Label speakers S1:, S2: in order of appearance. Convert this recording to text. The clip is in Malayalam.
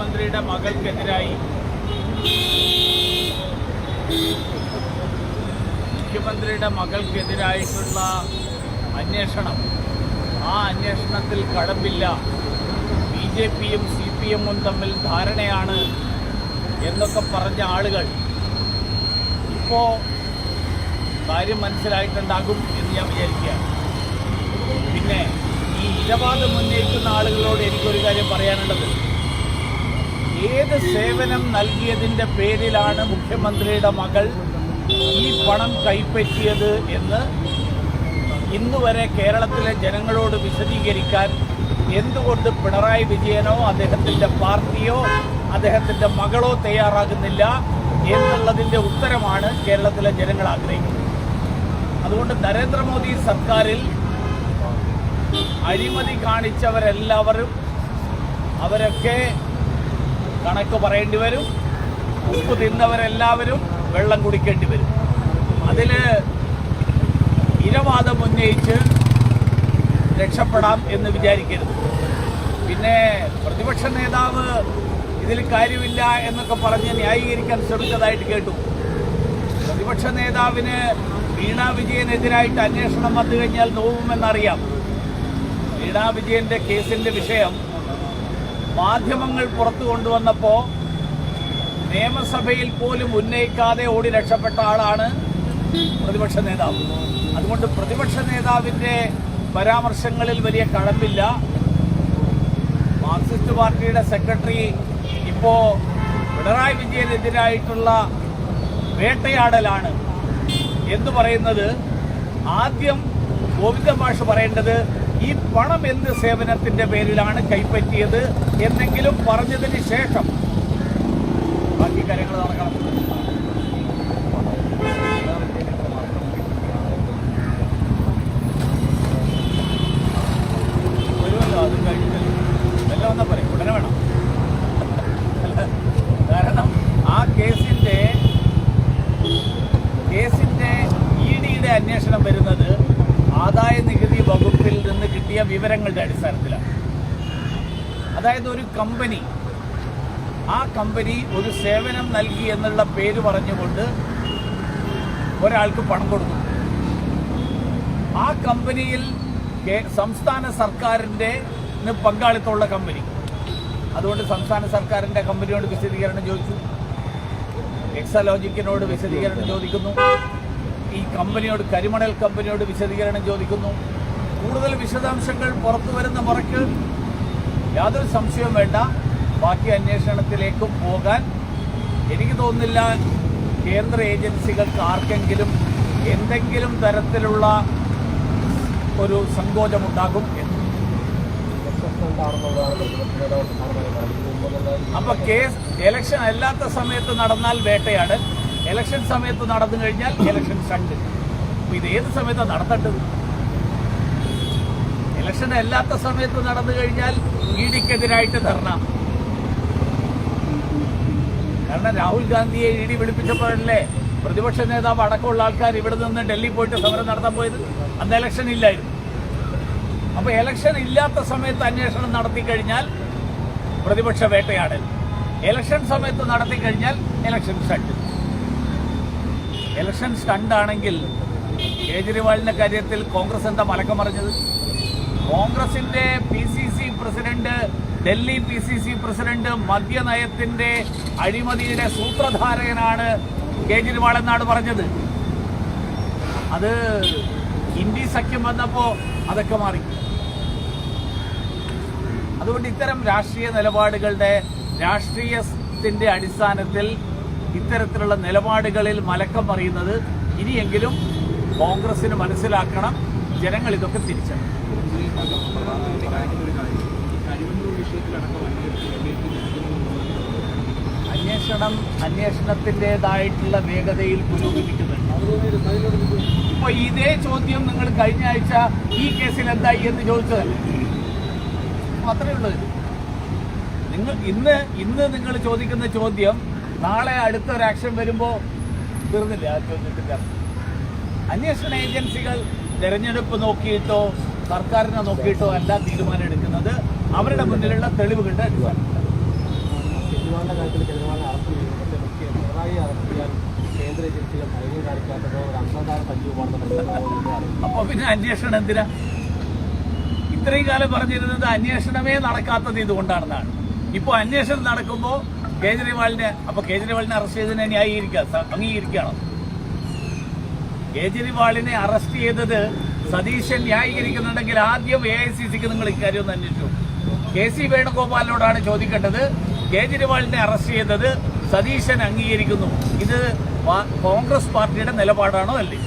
S1: മുഖ്യമന്ത്രിയുടെ മകൾക്കെതിരായി മുഖ്യമന്ത്രിയുടെ മകൾക്കെതിരായിട്ടുള്ള അന്വേഷണം. ആ അന്വേഷണത്തിൽ കടമ്പില്ല. ബി ജെ പിയും സി പി എമ്മും തമ്മിൽ ധാരണയാണ് എന്നൊക്കെ പറഞ്ഞ ആളുകൾ. ഇപ്പോൾ കാര്യം മനസ്സിലായിട്ടുണ്ടാകും എന്ന് ഞാൻ വിചാരിക്കുകയാണ്. പിന്നെ ഈ ഇടപാട് ഉന്നയിക്കുന്ന ആളുകളോട് എനിക്കൊരു കാര്യം പറയാനുള്ളത്. ഏത് സേവനം നൽകിയതിന്റെ പേരിലാണ് മുഖ്യമന്ത്രിയുടെ മകൾ ഈ പണം കൈപ്പറ്റിയത് എന്ന് ഇന്നുവരെ കേരളത്തിലെ ജനങ്ങളോട് വിശദീകരിക്കാൻ എന്തുകൊണ്ട് പിണറായി വിജയനോ അദ്ദേഹത്തിന്റെ പാർട്ടിയോ അദ്ദേഹത്തിന്റെ മകളോ തയ്യാറാകുന്നില്ല എന്നുള്ളതിന്റെ ഉത്തരമാണ് കേരളത്തിലെ ജനങ്ങൾ ആഗ്രഹിക്കുന്നത്. അതുകൊണ്ട് നരേന്ദ്രമോദി സർക്കാരിൽ അഴിമതി കാണിച്ചവരെല്ലാവരും അവരൊക്കെ കണക്ക് പറയേണ്ടി വരും. ഉപ്പ് തിന്നവരെല്ലാവരും വെള്ളം കുടിക്കേണ്ടി വരും. അതിൽ ഇരവാദം ഉന്നയിച്ച് രക്ഷപ്പെടാം എന്ന് വിചാരിക്കരുത്. പിന്നെ പ്രതിപക്ഷ നേതാവ് ഇതിൽ കാര്യമില്ല എന്നൊക്കെ പറഞ്ഞ് ന്യായീകരിക്കാൻ ശ്രമിച്ചതായിട്ട് കേട്ടു. പ്രതിപക്ഷ നേതാവിന് വീണ വിജയനെതിരായിട്ട് അന്വേഷണം വന്നു കഴിഞ്ഞാൽ നോവുമെന്നറിയാം. വീണ വിജയന്റെ കേസിന്റെ വിഷയം മാധ്യമങ്ങൾ പുറത്തു കൊണ്ടുവന്നപ്പോൾ നിയമസഭയിൽ പോലും ഉന്നയിക്കാതെ ഓടി രക്ഷപ്പെട്ട ആളാണ് പ്രതിപക്ഷ നേതാവ്. അതുകൊണ്ട് പ്രതിപക്ഷ നേതാവിന്റെ പരാമർശങ്ങളിൽ വലിയ കഴമ്പില്ല മാർക്സിസ്റ്റ് പാർട്ടിയുടെ സെക്രട്ടറി ഇപ്പോ പിണറായി വിജയനെതിരായിട്ടുള്ള വേട്ടയാടലാണ്. എന്ന് പറയുന്നത്? ആദ്യം ഗോവിന്ദ ഭാഷ പറയേണ്ടത് ഈ പണം എന്ത് സേവനത്തിന്റെ പേരിലാണ് കൈപ്പറ്റിയത് എന്നെങ്കിലും പറഞ്ഞതിന് ശേഷം ബാക്കി കാര്യങ്ങൾ നടക്കണം വരുമല്ലോ അത് കഴിഞ്ഞിട്ട് എല്ലാം ഒന്നാ പറയും ഉടനെ വേണം അല്ല, കാരണം ആ കേസിന്റെ കേസിന്റെ ഇ ഡിയുടെ അന്വേഷണം വരുന്നത് ആദായ നികുതി വകുപ്പിൽ നിന്ന് കിട്ടിയ വിവരങ്ങളുടെ അടിസ്ഥാനത്തിലാണ്. അതായത് ഒരു കമ്പനി ആ കമ്പനി ഒരു സേവനം നൽകി എന്നുള്ള പേര് പറഞ്ഞുകൊണ്ട് ഒരാൾക്ക് പണം കൊടുക്കും ആ കമ്പനിയിൽ സംസ്ഥാന സർക്കാരിന്റെ പങ്കാളിത്തമുള്ള കമ്പനി. അതുകൊണ്ട് സംസ്ഥാന സർക്കാരിന്റെ കമ്പനിയോട് വിശദീകരണം ചോദിച്ചു. എക്സലോജിക്കിനോട് വിശദീകരണം ചോദിക്കുന്നു. ഈ കമ്പനിയോട് കരിമണൽ കമ്പനിയോട് വിശദീകരണം ചോദിക്കുന്നു. കൂടുതൽ വിശദാംശങ്ങൾ പുറത്തു വരുന്ന മുറയ്ക്ക് യാതൊരു സംശയവും വേണ്ട. ബാക്കി അന്വേഷണത്തിലേക്കും പോകാൻ. എനിക്ക് തോന്നുന്നില്ല കേന്ദ്ര ഏജൻസികൾക്ക് ആർക്കെങ്കിലും എന്തെങ്കിലും തരത്തിലുള്ള ഒരു സങ്കോചമുണ്ടാകും എന്ന്. അപ്പൊ കേസ് ഇലക്ഷൻ അല്ലാത്ത സമയത്ത് നടന്നാൽ വേട്ടയാണ്. ഇലക്ഷൻ സമയത്ത് നടന്നു കഴിഞ്ഞാൽ ഇലക്ഷൻ ഷണ്ട് ഇത് ഏത് സമയത്താണ് നടത്തേണ്ടത്? ഇലക്ഷൻ അല്ലാത്ത സമയത്ത് നടന്നു കഴിഞ്ഞാൽ ഇ ഡിക്കെതിരായിട്ട് ധർണ. കാരണം രാഹുൽ ഗാന്ധിയെ ഇ ഡി വിളിപ്പിച്ചപ്പോഴല്ലേ പ്രതിപക്ഷ നേതാവ് അടക്കമുള്ള ആൾക്കാർ ഇവിടെ നിന്ന് ഡൽഹി പോയിട്ട് സമരം നടത്താൻ പോയത്? അന്ന് ഇലക്ഷൻ ഇല്ലായിരുന്നു. അപ്പൊ ഇലക്ഷൻ ഇല്ലാത്ത സമയത്ത് അന്വേഷണം നടത്തി കഴിഞ്ഞാൽ പ്രതിപക്ഷ വേട്ടയാടൽ. ഇലക്ഷൻ സമയത്ത് നടത്തി കഴിഞ്ഞാൽ ഇലക്ഷൻ സ്റ്റണ്ട് ഇലക്ഷൻ സ്റ്റണ്ടാണെങ്കിൽ കേജ്രിവാളിന്റെ കാര്യത്തിൽ കോൺഗ്രസ് എന്താ മലക്കം പറഞ്ഞത് കോൺഗ്രസിന്റെ P C C president Delhi P C C president മദ്യനയത്തിന്റെ അഴിമതിയുടെ സൂത്രധാരകനാണ് കേജ്രിവാൾ എന്നാണ് പറഞ്ഞത്. അത് ഇന്ത്യ സഖ്യം വന്നപ്പോ അതൊക്കെ മാറി. അതുകൊണ്ട് ഇത്തരം രാഷ്ട്രീയ നിലപാടുകളുടെ രാഷ്ട്രീയത്തിന്റെ അടിസ്ഥാനത്തിൽ ഇത്തരത്തിലുള്ള നിലപാടുകളിൽ മലക്കം പറയുന്നത് ഇനിയെങ്കിലും കോൺഗ്രസിന് മനസ്സിലാക്കണം ജനങ്ങൾ ഇതൊക്കെ തിരിച്ചറിയണം. അന്വേഷണം അന്വേഷണത്തിന്റെതായിട്ടുള്ള വേഗതയിൽ പുരോഗമിക്കുന്നുണ്ട്. ഇപ്പൊ ഇതേ ചോദ്യം നിങ്ങൾ കഴിഞ്ഞ ആഴ്ച ഈ കേസിൽ എന്തായി എന്ന് ചോദിച്ചതല്ലേ അത്രേ ഉള്ളൂ. നിങ്ങൾ ഇന്ന് ഇന്ന് നിങ്ങൾ ചോദിക്കുന്ന ചോദ്യം നാളെ അടുത്ത ഒരു ആക്ഷൻ വരുമ്പോ തീർന്നില്ല ആ ചോദ്യത്തിന്റെ. അന്വേഷണ ഏജൻസികൾ തെരഞ്ഞെടുപ്പ് നോക്കിയിട്ടോ സർക്കാരിനെ നോക്കിയിട്ടോ അല്ല തീരുമാനം എടുക്കുന്നത് അവരുടെ മുന്നിലുള്ള തെളിവുകളുടെ അടിസ്ഥാനത്തിലാണ്.
S2: കേജ്രിവാളിന്റെ കാര്യത്തിൽ കേജ്രിവാളിനെ അറസ്റ്റ് ചെയ്തു പക്ഷേ മുഖ്യ പിണറായി അറസ്റ്റ് ചെയ്യാൻ കേന്ദ്ര ഏജൻസികൾ ധൈര്യം കാണിക്കാത്തത് ഒരു സജീവമാണെന്ന്
S1: അപ്പൊ പിന്നെ അന്വേഷണം എന്തിനാ? ഇത്രയും കാലം പറഞ്ഞിരുന്നത് അന്വേഷണമേ നടക്കാത്തത് ഇതുകൊണ്ടാണെന്നാണ്. ഇപ്പോൾ അന്വേഷണം നടക്കുമ്പോൾ കേജ്രിവാളിനെ അപ്പൊ കേജ്രിവാളിനെ അറസ്റ്റ് ചെയ്തതിനെ ന്യായീകരിക്കുക സ- അംഗീകരിക്കണം കേജ്രിവാളിനെ അറസ്റ്റ് ചെയ്തത് സതീശൻ ന്യായീകരിക്കുന്നുണ്ടെങ്കിൽ ആദ്യം എ ഐ സി സിക്ക് നിങ്ങൾ ഇക്കാര്യം ഒന്ന് അന്വേഷിച്ചു കെ സി വേണുഗോപാലിനോടാണ് ചോദിക്കേണ്ടത്. കേജ്രിവാളിനെ അറസ്റ്റ് ചെയ്തത് സതീശൻ അംഗീകരിക്കുന്നു. ഇത് കോൺഗ്രസ് പാർട്ടിയുടെ നിലപാടാണോ അല്ലേ?